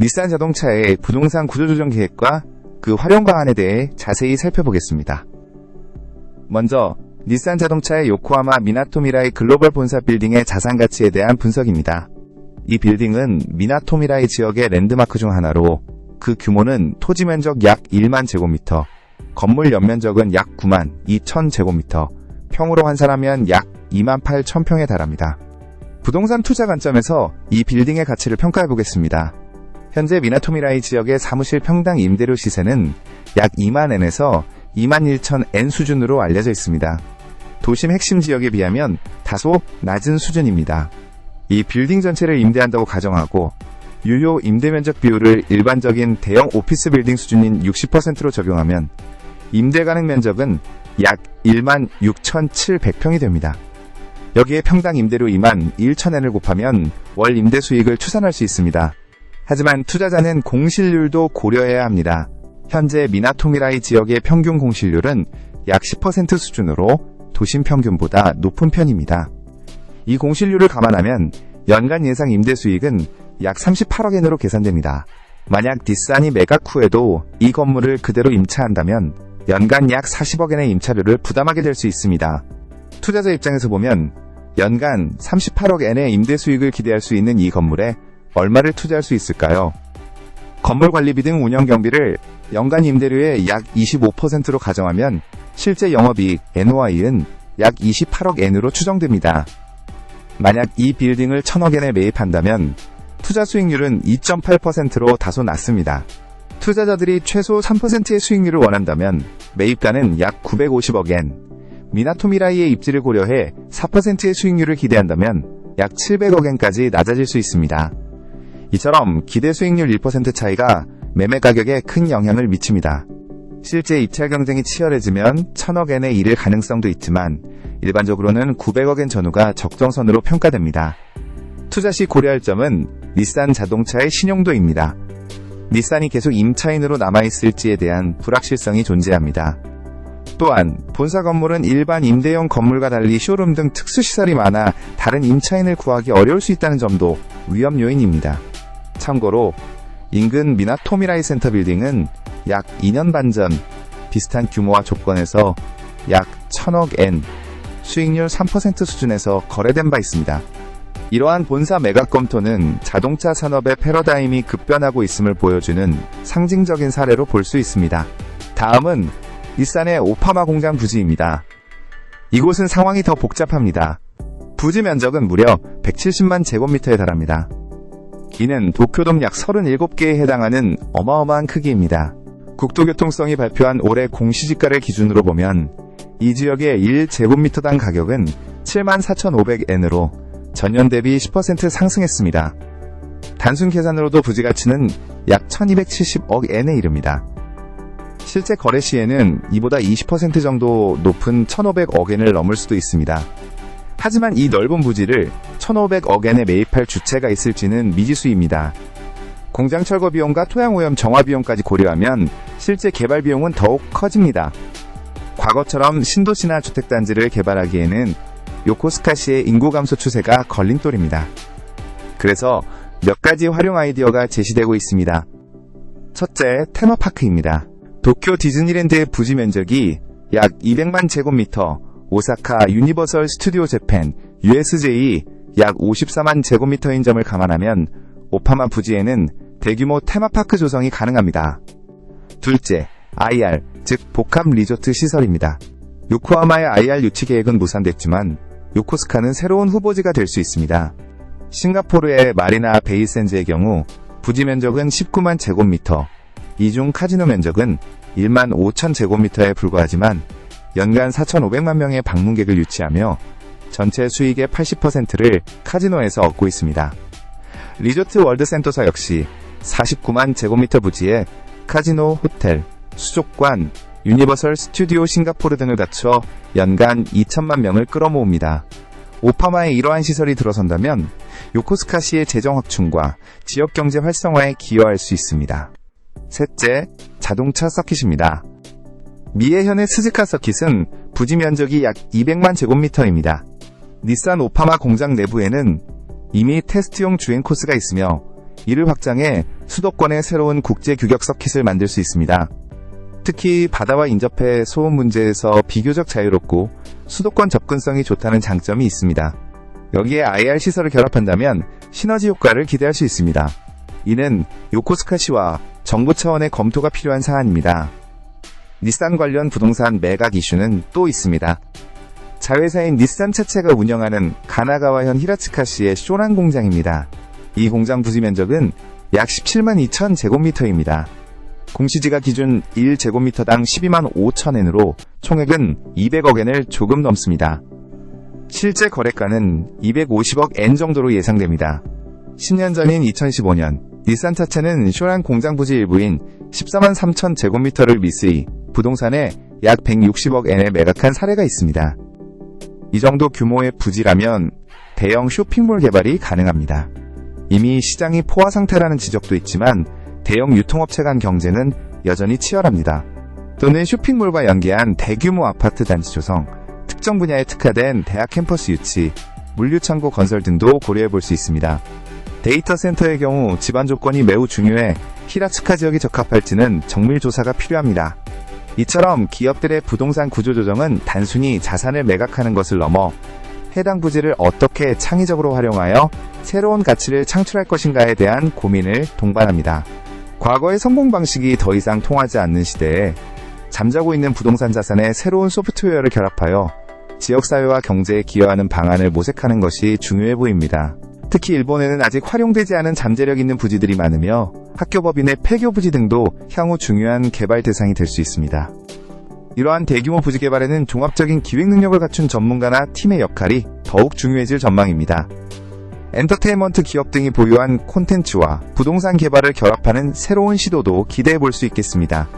닛산 자동차의 부동산 구조조정 계획과 그 활용 방안에 대해 자세히 살펴보겠습니다. 먼저 닛산 자동차의 요코하마 미나토미라이 글로벌 본사 빌딩의 자산 가치에 대한 분석입니다. 이 빌딩은 미나토미라이 지역의 랜드마크 중 하나로 그 규모는 토지 면적 약 1만 제곱미터, 건물 연면적은 약 9만 2천 제곱미터, 평으로 환산하면 약 2만 8천 평에 달합니다. 부동산 투자 관점에서 이 빌딩의 가치를 평가해 보겠습니다. 현재 미나토미라이 지역의 사무실 평당 임대료 시세는 약 2만 엔에서 2만 1천 엔 수준으로 알려져 있습니다. 도심 핵심 지역에 비하면 다소 낮은 수준입니다. 이 빌딩 전체를 임대한다고 가정하고 유효 임대 면적 비율을 일반적인 대형 오피스 빌딩 수준인 60%로 적용하면 임대 가능 면적은 약 1만 6,700평이 됩니다. 여기에 평당 임대료 2만 1천엔을 곱하면 월 임대 수익을 추산할 수 있습니다. 하지만 투자자는 공실률도 고려해야 합니다. 현재 미나토미라이 지역의 평균 공실률은 약 10% 수준으로 도심 평균보다 높은 편입니다. 이 공실률을 감안하면 연간 예상 임대 수익은 약 38억엔으로 계산됩니다. 만약 뒷산이 매각 후에도 이 건물을 그대로 임차한다면 연간 약 40억엔의 임차료를 부담하게 될 수 있습니다. 투자자 입장에서 보면 연간 38억엔의 임대 수익을 기대할 수 있는 이 건물에 얼마를 투자할 수 있을까요? 건물 관리비 등 운영 경비를 연간 임대료의 약 25%로 가정하면 실제 영업이익 NOI은 약 28억 엔으로 추정됩니다. 만약 이 빌딩을 1000억 엔에 매입한다면 투자 수익률은 2.8%로 다소 낮습니다. 투자자들이 최소 3%의 수익률을 원한다면 매입가는 약 950억 엔, 미나토미라이의 입지를 고려해 4%의 수익률을 기대한다면 약 700억 엔까지 낮아질 수 있습니다. 이처럼 기대 수익률 1% 차이가 매매 가격에 큰 영향을 미칩니다. 실제 입찰 경쟁이 치열해지면 1000억 엔에 이를 가능성도 있지만 일반적으로는 900억 엔 전후가 적정선으로 평가됩니다. 투자 시 고려할 점은 닛산 자동차의 신용도입니다. 닛산이 계속 임차인으로 남아있을지에 대한 불확실성이 존재합니다. 또한 본사 건물은 일반 임대용 건물과 달리 쇼룸 등 특수시설이 많아 다른 임차인을 구하기 어려울 수 있다는 점도 위험 요인입니다. 참고로 인근 미나토미라이 센터 빌딩은 약 2년 반 전 비슷한 규모와 조건에서 약 1000억 엔, 수익률 3% 수준에서 거래된 바 있습니다. 이러한 본사 매각 검토는 자동차 산업의 패러다임이 급변하고 있음을 보여주는 상징적인 사례로 볼 수 있습니다. 다음은 닛산의 오파마 공장 부지입니다. 이곳은 상황이 더 복잡합니다. 부지 면적은 무려 170만 제곱미터에 달합니다. 이는 도쿄돔 약 37개에 해당하는 어마어마한 크기입니다. 국토교통성이 발표한 올해 공시지가를 기준으로 보면 이 지역의 1제곱미터당 가격은 74,500엔으로 전년 대비 10% 상승했습니다. 단순 계산으로도 부지 가치는 약 1270억 엔에 이릅니다. 실제 거래 시에는 이보다 20% 정도 높은 1500억 엔을 넘을 수도 있습니다. 하지만 이 넓은 부지를 1500억 엔에 매입할 주체가 있을지는 미지수입니다. 공장 철거 비용과 토양 오염 정화 비용까지 고려하면 실제 개발 비용은 더욱 커집니다. 과거처럼 신도시나 주택단지를 개발하기에는 요코스카시의 인구 감소 추세가 걸림돌입니다. 그래서 몇 가지 활용 아이디어가 제시되고 있습니다. 첫째, 테마파크입니다. 도쿄 디즈니랜드의 부지 면적이 약 200만 제곱미터, 오사카 유니버설 스튜디오 재팬 USJ 약 54만 제곱미터인 점을 감안하면 오파마 부지에는 대규모 테마파크 조성이 가능합니다. 둘째, IR, 즉 복합 리조트 시설입니다. 요코하마의 IR 유치 계획은 무산됐지만 요코스카는 새로운 후보지가 될 수 있습니다. 싱가포르의 마리나 베이센즈의 경우 부지 면적은 19만 제곱미터, 이중 카지노 면적은 1만 5천 제곱미터에 불과하지만 연간 4,500만 명의 방문객을 유치하며 전체 수익의 80%를 카지노에서 얻고 있습니다. 리조트 월드센터사 역시 49만 제곱미터 부지에 카지노, 호텔, 수족관, 유니버설 스튜디오 싱가포르 등을 갖춰 연간 2천만 명을 끌어모읍니다. 오파마에 이러한 시설이 들어선다면 요코스카시의 재정 확충과 지역 경제 활성화에 기여할 수 있습니다. 셋째, 자동차 서킷입니다. 미에현의 스즈카 서킷은 부지 면적이 약 200만 제곱미터입니다. 닛산 오파마 공장 내부에는 이미 테스트용 주행 코스가 있으며 이를 확장해 수도권의 새로운 국제 규격 서킷을 만들 수 있습니다. 특히 바다와 인접해 소음 문제에서 비교적 자유롭고 수도권 접근성이 좋다는 장점이 있습니다. 여기에 IR 시설을 결합한다면 시너지 효과를 기대할 수 있습니다. 이는 요코스카시와 정부 차원의 검토가 필요한 사안입니다. 닛산 관련 부동산 매각 이슈는 또 있습니다. 자회사인 닛산 차체가 운영하는 가나가와현 히라츠카시의 쇼란 공장입니다. 이 공장 부지 면적은 약 17만 2천 제곱미터입니다. 공시지가 기준 1제곱미터당 12만 5천엔으로 총액은 200억엔을 조금 넘습니다. 실제 거래가는 250억 엔 정도로 예상됩니다. 10년 전인 2015년 닛산 차체는 쇼란 공장 부지 일부인 14만 3천 제곱미터를 미쓰이 부동산에 약 160억 엔에 매각한 사례가 있습니다. 이 정도 규모의 부지라면 대형 쇼핑몰 개발이 가능합니다. 이미 시장이 포화 상태라는 지적도 있지만 대형 유통업체 간 경쟁은 여전히 치열합니다. 또는 쇼핑몰과 연계한 대규모 아파트 단지 조성, 특정 분야에 특화된 대학 캠퍼스 유치, 물류창고 건설 등도 고려해 볼 수 있습니다. 데이터 센터의 경우 집안 조건이 매우 중요해 히라츠카 지역이 적합할지는 정밀 조사가 필요합니다. 이처럼 기업들의 부동산 구조 조정은 단순히 자산을 매각하는 것을 넘어 해당 부지를 어떻게 창의적으로 활용하여 새로운 가치를 창출할 것인가에 대한 고민을 동반합니다. 과거의 성공 방식이 더 이상 통하지 않는 시대에 잠자고 있는 부동산 자산에 새로운 소프트웨어를 결합하여 지역사회와 경제에 기여하는 방안을 모색하는 것이 중요해 보입니다. 특히 일본에는 아직 활용되지 않은 잠재력 있는 부지들이 많으며 학교법인의 폐교 부지 등도 향후 중요한 개발 대상이 될 수 있습니다. 이러한 대규모 부지 개발에는 종합적인 기획 능력을 갖춘 전문가나 팀의 역할이 더욱 중요해질 전망입니다. 엔터테인먼트 기업 등이 보유한 콘텐츠와 부동산 개발을 결합하는 새로운 시도도 기대해 볼 수 있겠습니다.